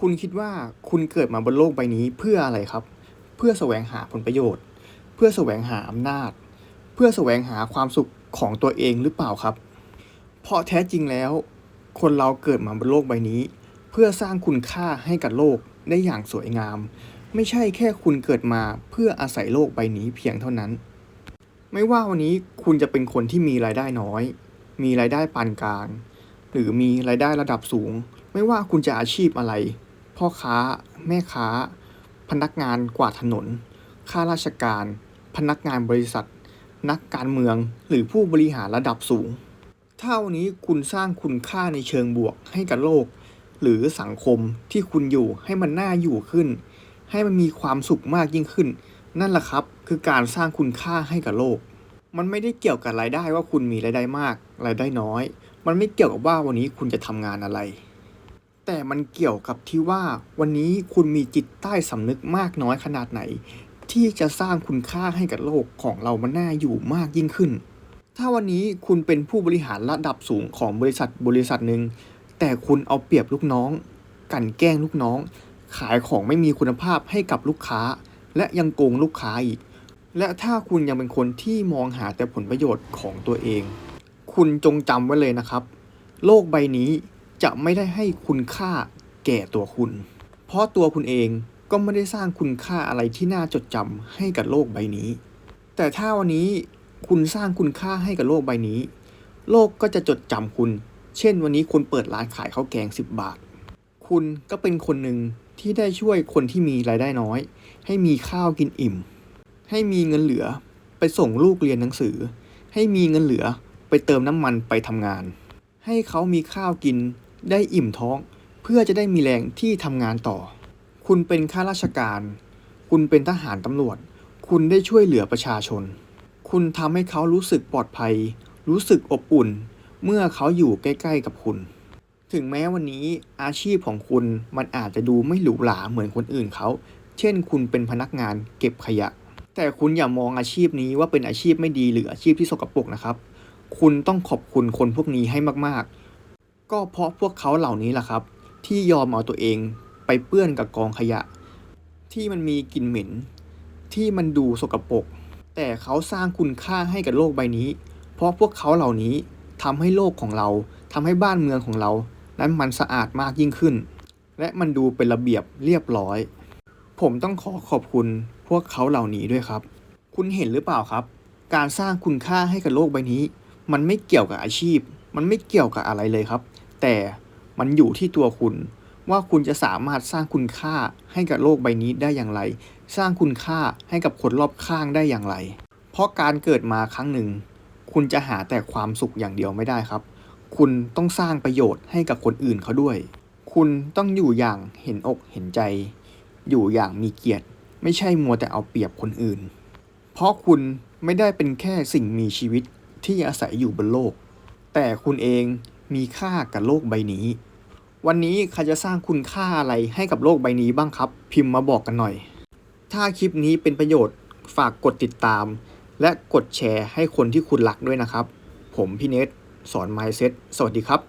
คุณคิดว่าคุณเกิดมาบนโลกใบนี้เพื่ออะไรครับ เพื่อแสวงหาผลประโยชน์ เพื่อแสวงหาอำนาจ เพื่อแสวงหาความสุขของตัวเองหรือเปล่าครับ เพราะแท้จริงแล้ว คนเราเกิดมาบนโลกใบนี้ เพื่อสร้างคุณค่าให้กับโลกได้อย่างสวยงาม ไม่ใช่แค่คุณเกิดมาเพื่ออาศัยโลกใบนี้เพียงเท่านั้น ไม่ว่าวันนี้คุณจะเป็นคนที่มีรายได้น้อย มีรายได้ปานกลาง หรือมีรายได้ระดับสูง ไม่ว่าคุณจะอาชีพอะไร พ่อค้า แม่ค้า พนักงานกวาดถนน ข้าราชการ พนักงานบริษัท นักการเมือง หรือผู้บริหารระดับสูงถ้าวันนี้คุณสร้างคุณค่าในเชิงบวกให้กับโลก หรือสังคมที่คุณอยู่ให้มันน่าอยู่ขึ้น ให้มันมีความสุขมากยิ่งขึ้น นั่นแหละครับ คือการสร้างคุณค่าให้กับโลก มันไม่ได้เกี่ยวกับรายได้ว่าคุณมีรายได้มาก รายได้น้อย มันไม่เกี่ยวกับว่าวันนี้คุณจะทำงานอะไร แต่มันเกี่ยวกับที่ว่าวันนี้คุณมีจิตใต้สำนึกมากน้อยขนาดไหน ที่จะสร้างคุณค่าให้กับโลกของเรามันน่าอยู่มากยิ่งขึ้น ถ้าวันนี้คุณเป็นผู้บริหารระดับสูงของบริษัทบริษัทหนึ่งแต่คุณเอาเปรียบลูกน้อง กันแกล้งลูกน้อง ขายของไม่มีคุณภาพให้กับลูกค้า และยังโกงลูกค้าอีก และถ้าคุณยังเป็นคนที่มองหาแต่ผลประโยชน์ของตัวเอง คุณจงจำไว้เลยนะครับ โลกใบนี้ จะไม่ได้ให้คุณค่าแก่ตัวคุณ เพราะตัวคุณเองก็ไม่ได้สร้างคุณค่าอะไรที่น่าจดจำให้กับโลกใบนี้ แต่ถ้าวันนี้คุณสร้างคุณค่าให้กับโลกใบนี้ โลกก็จะจดจำคุณ เช่น วันนี้คุณเปิดร้านขายข้าวแกง 10 บาท คุณก็เป็นคนหนึ่งที่ได้ช่วยคนที่มีรายได้น้อย ให้มีข้าวกินอิ่ม ให้มีเงินเหลือไปส่งลูกเรียนหนังสือ ให้มีเงินเหลือไปเติมน้ำมันไปทำงาน ให้เขามีข้าวกิน ได้อิ่มท้อง เพื่อจะได้มีแรงที่ทำงานต่อ คุณเป็นข้าราชการ คุณเป็นทหารตำรวจ คุณได้ช่วยเหลือประชาชน คุณทำให้เขารู้สึกปลอดภัย รู้สึกอบอุ่น เมื่อเขาอยู่ใกล้ ๆ กับคุณ ถึงแม้วันนี้อาชีพของคุณมันอาจจะดูไม่หรูหราเหมือนคนอื่นเขา เช่น คุณเป็นพนักงานเก็บขยะ แต่คุณอย่ามองอาชีพนี้ว่าเป็นอาชีพไม่ดีหรืออาชีพที่สกปรกนะครับ คุณต้องขอบคุณคนพวกนี้ให้มากๆ ก็เพราะพวกเขาเหล่านี้แหละครับ ที่ยอมเอาตัวเองไปเปื้อนกับกองขยะ ที่มันมีกลิ่นเหม็น ที่มันดูสกปรกแต่เขาสร้างคุณค่าให้กับโลกใบนี้ เพราะพวกเขาเหล่านี้ทำให้โลกของเราทำให้บ้านเมืองของเรา นั้นมันสะอาดมากยิ่งขึ้น และมันดูเป็นระเบียบเรียบร้อย ผมต้องขอขอบคุณพวกเขาเหล่านี้ด้วยครับ คุณเห็นหรือเปล่าครับ การสร้างคุณค่าให้กับโลกใบนี้ มันไม่เกี่ยวกับอาชีพ มันไม่เกี่ยวกับอะไรเลยครับ แต่มันอยู่ที่ตัวคุณ ว่าคุณจะสามารถสร้างคุณค่าให้กับโลกใบนี้ได้อย่างไร สร้างคุณค่าให้กับคนรอบข้างได้อย่างไร เพราะการเกิดมาครั้งหนึ่ง คุณจะหาแต่ความสุขอย่างเดียวไม่ได้ครับ คุณต้องสร้างประโยชน์ให้กับคนอื่นเขาด้วย คุณต้องอยู่อย่างเห็นอกเห็นใจ อยู่อย่างมีเกียรติ ไม่ใช่มัวแต่เอาเปรียบคนอื่น เพราะคุณไม่ได้เป็นแค่สิ่งมีชีวิตที่อาศัยอยู่บนโลก แต่คุณเอง มีค่ากับโลกใบนี้ วันนี้ใครจะสร้างคุณค่าอะไรให้กับโลกใบนี้บ้างครับ พิมพ์มาบอกกันหน่อย ถ้าคลิปนี้เป็นประโยชน์ฝากกดติดตาม และกดแชร์ให้คนที่คุณรักด้วยนะครับ ผมพี่เนทสอน Mindset สวัสดีครับ